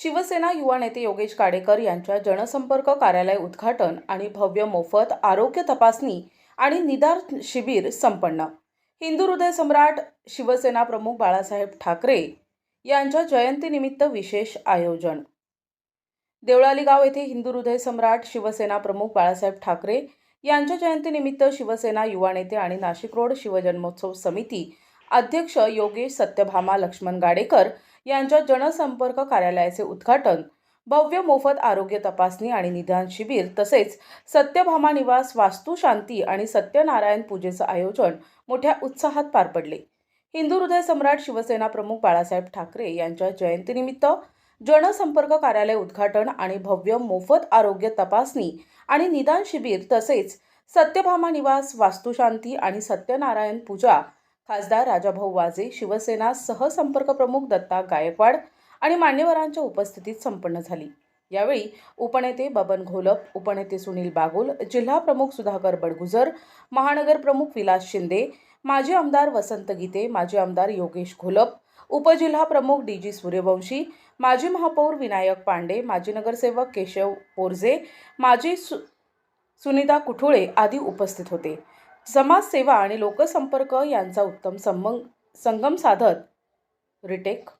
शिवसेना युवा नेते योगेश काडेकर यांच्या जनसंपर्क कार्यालय उद्घाटन आणि भव्य मोफत आरोग्य तपासणी आणि निदान शिबिर संपन्न. हिंदू हृदय सम्राट शिवसेना प्रमुख बाळासाहेब ठाकरे यांच्या जयंतीनिमित्त विशेष आयोजन. देवळाली गाव येथे हिंदू हृदय सम्राट शिवसेना प्रमुख बाळासाहेब ठाकरे यांच्या जयंतीनिमित्त शिवसेना युवा नेते आणि नाशिक रोड शिवजन्मोत्सव समिती अध्यक्ष योगेश सत्यभामा लक्ष्मण गाडेकर यांच्या जनसंपर्क कार्यालयाचे उद्घाटन भव्य मोफत आरोग्य तपासणी आणि निदान शिबिर तसेच सत्यभामा निवास वास्तुशांती आणि सत्यनारायण पूजेचं आयोजन मोठ्या उत्साहात पार पडले. हिंदू हृदय सम्राट शिवसेना प्रमुख बाळासाहेब ठाकरे यांच्या जयंतीनिमित्त जनसंपर्क कार्यालय उद्घाटन आणि भव्य मोफत आरोग्य तपासणी आणि निदान शिबिर तसेच सत्यभामा निवास वास्तुशांती आणि सत्यनारायण पूजा खासदार राजाभाऊ वाजे शिवसेना सहसंपर्क प्रमुख दत्ता गायकवाड आणि मान्यवरांच्या उपस्थितीत संपन्न झाली. यावेळी उपनेते बबन घोलप उपनेते सुनील बागुल जिल्हा प्रमुख सुधाकर बडगुजर महानगर प्रमुख विलास शिंदे माजी आमदार वसंत गीते माजी आमदार योगेश घोलप उपजिल्हा प्रमुख डी जी सूर्यवंशी माजी महापौर विनायक पांडे माजी नगरसेवक केशव पोरजे माजी सु सुनीता कुठुळे आदी उपस्थित होते. समाजसेवा आणि लोकसंपर्क यांचा उत्तम संमंग संगम साधत. रिटेक.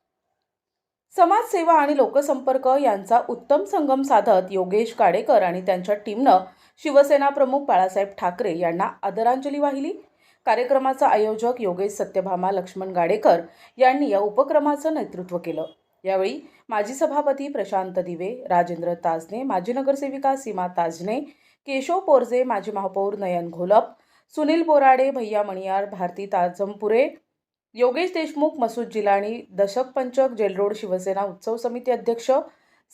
समाजसेवा आणि लोकसंपर्क यांचा उत्तम संगम साधत योगेश काडेकर आणि त्यांच्या टीमनं शिवसेना प्रमुख बाळासाहेब ठाकरे यांना आदरांजली वाहिली. कार्यक्रमाचा आयोजक योगेश सत्यभामा लक्ष्मण गाडेकर यांनी या उपक्रमाचं नेतृत्व केलं. यावेळी माजी सभापती प्रशांत दिवे राजेंद्र ताजने माजी नगरसेविका सीमा ताजने केशव पोरजे माजी महापौर नयन घोलप सुनील बोराडे भैया मणियार भारती ताजमपुरे योगेश देशमुख मसूद जिलाणी दशक पंचक जेलरोड शिवसेना उत्सव समिती अध्यक्ष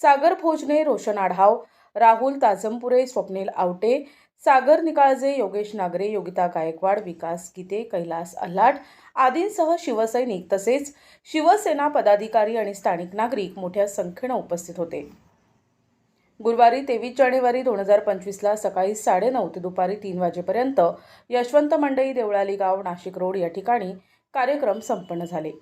सागर भोजने रोशन आढाव राहुल ताजमपुरे स्वप्नील आवटे सागर निकाळजे योगेश नागरे योगिता गायकवाड विकास गीते कैलास अल्हाट आदींसह शिवसैनिक तसेच शिवसेना पदाधिकारी आणि स्थानिक नागरिक मोठ्या संख्येनं उपस्थित होते. गुरुवारी तेवीस जानेवारी दोन हजार पंचवीसला सकाळी साडेनऊ ते दुपारी तीन वाजेपर्यंत यशवंत मंडई देवळाली गाव नाशिक रोड या ठिकाणी कार्यक्रम संपन्न झाले.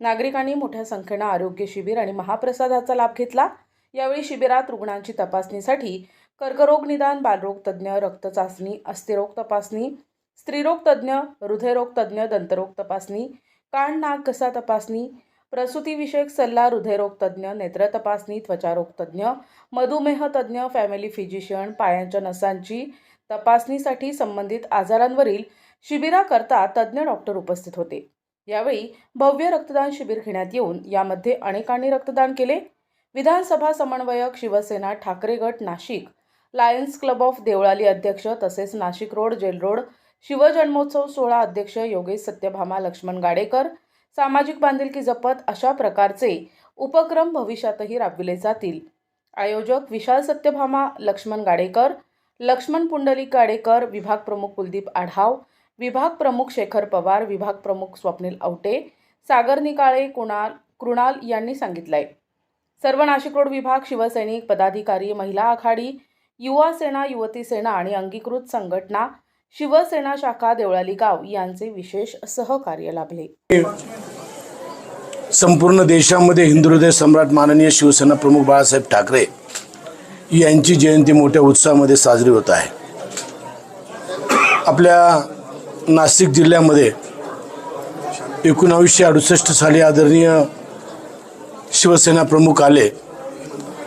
नागरिकांनी मोठ्या संख्येनं आरोग्य शिबिर आणि महाप्रसादाचा लाभ घेतला. यावेळी शिबिरात रुग्णांची तपासणीसाठी कर्करोग निदान बालरोग तज्ज्ञ रक्त चाचणी अस्थिरोग तपासणी स्त्रीरोग तज्ज्ञ हृदयरोग तज्ज्ञ दंतरोग तपासणी कान नाक घसा तपासणी प्रसूतीविषयक सल्ला हृदयरोग तज्ज्ञ नेत्र तपासणी त्वचारोग तज्ज्ञ मधुमेह तज्ज्ञ फॅमिली फिजिशियन पायांच्या नसांची तपासणीसाठी संबंधित आजारांवरील शिबिराकरता तज्ज्ञ डॉक्टर उपस्थित होते. यावेळी भव्य रक्तदान शिबिर घेण्यात येऊन यामध्ये अनेकांनी रक्तदान केले. विधानसभा समन्वयक शिवसेना ठाकरे गट Nashik lions club of Deolali अध्यक्ष तसेच नाशिक रोड जेल रोड शिवजन्मोत्सव सोहळा अध्यक्ष योगेश सत्यभामा लक्ष्मण गाडेकर सामाजिक बांधिलकी जपत अशा प्रकारचे उपक्रम भविष्यातही राबविले जातील. आयोजक विशाल सत्यभामा लक्ष्मण गाडेकर लक्ष्मण पुंडलिक गाडेकर विभाग प्रमुख कुलदीप आढाव विभाग प्रमुख शेखर पवार विभाग प्रमुख स्वप्नील आवटे सागर निकाळे कुणाल कृणाल यांनी सांगितलं आहे सर्व नाशिक रोड विभाग शिवसैनिक पदाधिकारी महिला आघाडी युवा सेना युवती सेना आणि अंगीकृत संघटना शिवसेना शाखा देवळाली गाव यांचे विशेष सहकार्य लाभले. संपूर्ण देशामध्ये हिंदू हृदय सम्राट माननीय शिवसेना प्रमुख बाळासाहेब ठाकरे यांची जयंती मोठ्या उत्साहामध्ये साजरी होत आहे. आपल्या नाशिक जिल्ह्यामध्ये एकोणावीसशे अडुसष्ट साली आदरणीय शिवसेना प्रमुख आले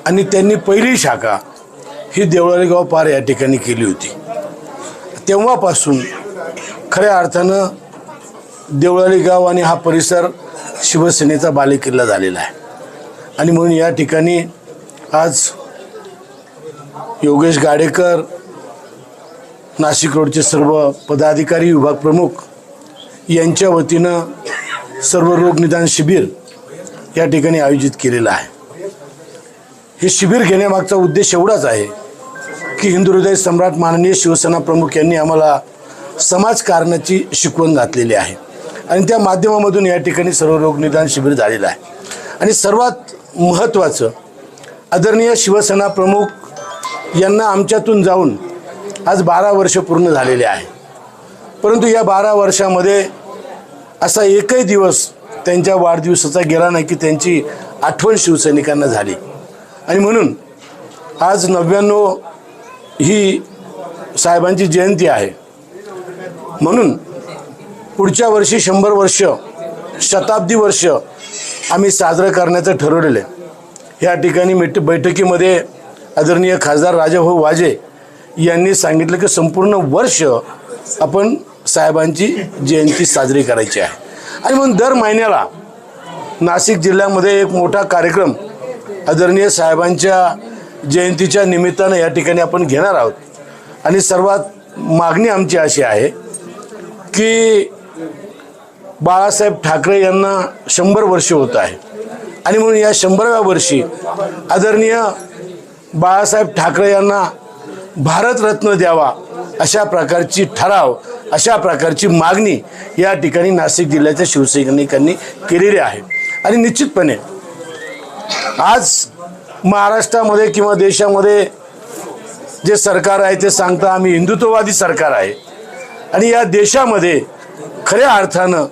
आणि त्यांनी पहिली शाखा ही देवळाली गाव पार या ठिकाणी केली होती. तेव्हापासून खऱ्या अर्थानं देवळाली गाव आणि हा परिसर शिवसेनेचा बालेकिल्ला झालेला आहे. आणि म्हणून या ठिकाणी आज योगेश गाडेकर नाशिक रोडचे सर्व पदाधिकारी विभाग प्रमुख यांच्या वतीनं सर्व रोगनिदान शिबिर या ठिकाणी आयोजित केलेलं आहे. हे शिबिर घेण्यामागचा उद्देश एवढाच आहे की हिंदू हृदय सम्राट माननीय शिवसेना प्रमुख यांनी आम्हाला समाजकारणाची शिकवण घातलेली आहे. आणि त्या माध्यमामधून या ठिकाणी सर्व रोगनिदान शिबिर झालेलं आहे. आणि सर्वात महत्त्वाचं आदरणीय शिवसेना प्रमुख यांना आमच्यातून जाऊन आज बारा वर्ष पूर्ण झालेले आहे. परंतु या बारा वर्षामध्ये असा एकही दिवस त्यांच्या वाढदिवसाचा गेला नाही की त्यांची आठवण शिवसैनिकांना झाली. आणि म्हणून आज नव्याण्णव ही साहेबांची जयंती आहे. म्हणून पुढच्या वर्षी शंभर वर्ष शताब्दी वर्ष आम्ही साजरं करण्याचं ठरवलेलं आहे. या ठिकाणी मिट बैठकीमध्ये आदरणीय खासदार राजाभाऊ वाजे यांनी सांगितलं की संपूर्ण वर्ष आपण साहेबांची जयंती साजरी करायची आहे. आणि म्हणून दर महिन्याला नाशिक जिल्ह्यामध्ये एक मोठा कार्यक्रम आदरणीय साहेबांच्या जयंतीच्या निमित्तानं या ठिकाणी आपण घेणार आहोत. आणि सर्वात मागणी आमची अशी आहे की बाळासाहेब ठाकरे यांना शंभर वर्ष होत आहे. आणि म्हणून या शंभराव्या वर्षी आदरणीय बाळासाहेब ठाकरे यांना भारतरत्न द्यावा अशा प्रकारची ठराव अशा प्रकारची मागणी या ठिकाणी नाशिक जिल्ह्याच्या शिवसैनिकांनी केलेली आहे. आणि निश्चितपणे आज महाराष्ट्रामध्ये किंवा देशामध्ये जे सरकार आहे ते सांगता आम्ही हिंदुत्ववादी सरकार आहे. आणि या देशामध्ये खऱ्या अर्थानं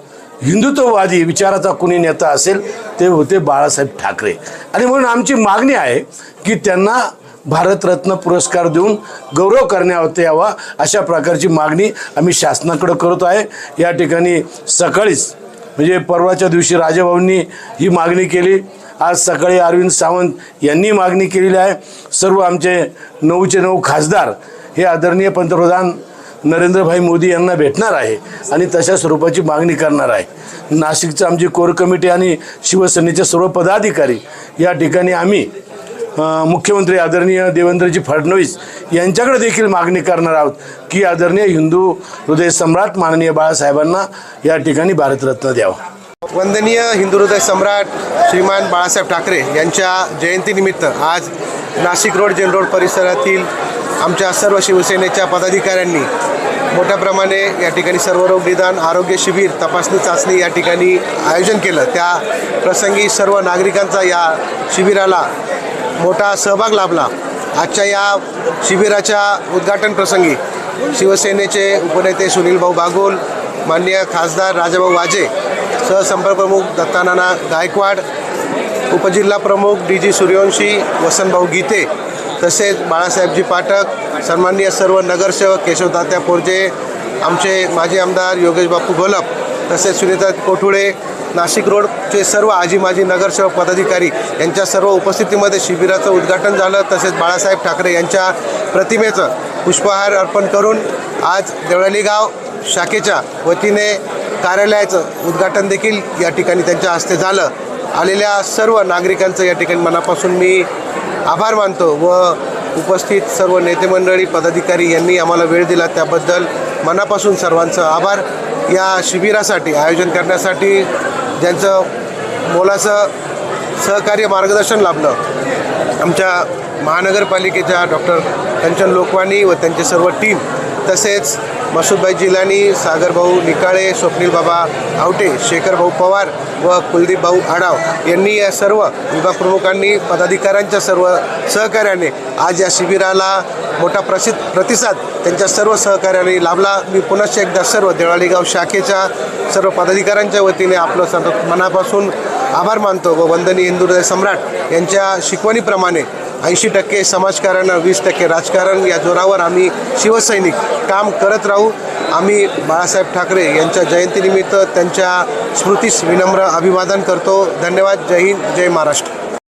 हिंदुत्ववादी विचाराचा कुणी नेता असेल ते होते बाळासाहेब ठाकरे. आणि म्हणून आमची मागणी आहे की त्यांना भारतरत्न पुरस्कार देऊन गौरव करण्यात यावा अशा प्रकारची मागणी आम्ही शासनाकडं करत आहे. या ठिकाणी सकाळीच म्हणजे परवाच्या दिवशी राजाभाऊंनी ही मागणी केली. आज सकाळी अरविंद सावंत यांनी मागणी केलेली आहे. सर्व आमचे नऊचे नऊ खासदार हे आदरणीय पंतप्रधान नरेंद्रभाई मोदी यांना भेटणार आहे आणि तशा स्वरूपाची मागणी करणार आहे. नाशिकचं आमची कोर कमिटी आणि शिवसेनेचे सर्व पदाधिकारी या ठिकाणी आम्ही मुख्यमंत्री आदरणीय देवेंद्रजी फडणवीस यांच्याकडे देखील मागणी करणार आहोत की आदरणीय हिंदू हृदय सम्राट माननीय बाळासाहेबांना या ठिकाणी भारतरत्न द्यावा. वंदनीय हिंदू हृदय सम्राट श्रीमान बाळासाहेब ठाकरे यांच्या जयंतीनिमित्त आज नाशिक रोड जेल रोड परिसरातील आमच्या सर्व शिवसेनेच्या पदाधिकाऱ्यांनी मोठ्या प्रमाणे या ठिकाणी सर्वरोग निदान आरोग्य शिबिर तपासणी चाचणी या ठिकाणी आयोजन केलं. त्या प्रसंगी सर्व नागरिकांचा या शिबिराला मोठा सहभाग लाभला. आजच्या या शिबिराच्या उद्घाटन प्रसंगी शिवसेनेचे उपनेते सुनील भाऊ बागुल माननीय खासदार राजाभाऊ वाजे सहसंपर्क प्रमुख दत्तानाना गायकवाड उपजिल्हा प्रमुख डी जी सूर्यवंशी वसंतभाऊ गीते तसेच बाळासाहेबजी पाठक सन्माननीय सर्व नगरसेवक केशवदात्या पोरजे आमचे माजी आमदार योगेश बापू घोलप तसेच सुनीता कोठुळे नाशिक रोडचे सर्व आजी माजी नगरसेवक पदाधिकारी यांच्या सर्व उपस्थितीमध्ये शिबिराचं उद्घाटन झालं. तसेच बाळासाहेब ठाकरे यांच्या प्रतिमेचं पुष्पहार अर्पण करून आज देवळाली गाव शाखेच्या वतीने कार्यालयाचं उद्घाटन देखील या ठिकाणी त्यांच्या हस्ते झालं. आलेल्या सर्व नागरिकांचं या ठिकाणी मनापासून मी आभार मानतो व उपस्थित सर्व नेते मंडळी पदाधिकारी यांनी आम्हाला वेळ दिला त्याबद्दल मनापासून सर्वांचं आभार. या शिबिरासाठी आयोजन करण्यासाठी ज्यांचं मोलाचं सहकार्य मार्गदर्शन लाभलं आमच्या महानगरपालिकेच्या डॉक्टर कंचन लोकवाणी व त्यांचे सर्व टीम तसेच मसूदभाई जिलानी सागरभाऊ निकाळे स्वप्नील बाबा आवटे शेखरभाऊ पवार व कुलदीप भाऊ आडाव यांनी या सर्व विभाग प्रमुखांनी पदाधिकाऱ्यांच्या सर्व सहकार्याने आज या शिबिराला मोठा प्रसिद्ध प्रतिसाद त्यांच्या सर्व सहकार्याने लाभला. मी पुनश्च एकदा सर्व देवाळीगाव शाखेच्या सर्व पदाधिकाऱ्यांच्या वतीने आपलं सर्व मनापासून आभार मानतो व वंदनी हिंदू सम्राट यांच्या शिकवणीप्रमाणे ऐंशी टक्के समाजकारण वीस टक्के राजकारण या जोरावर आम्ही शिवसैनिक काम करत राहू. आम्ही बाळासाहेब ठाकरे यांच्या जयंतीनिमित्त त्यांच्या स्मृतीस विनम्र अभिवादन करतो. धन्यवाद. जय हिंद. जय महाराष्ट्र.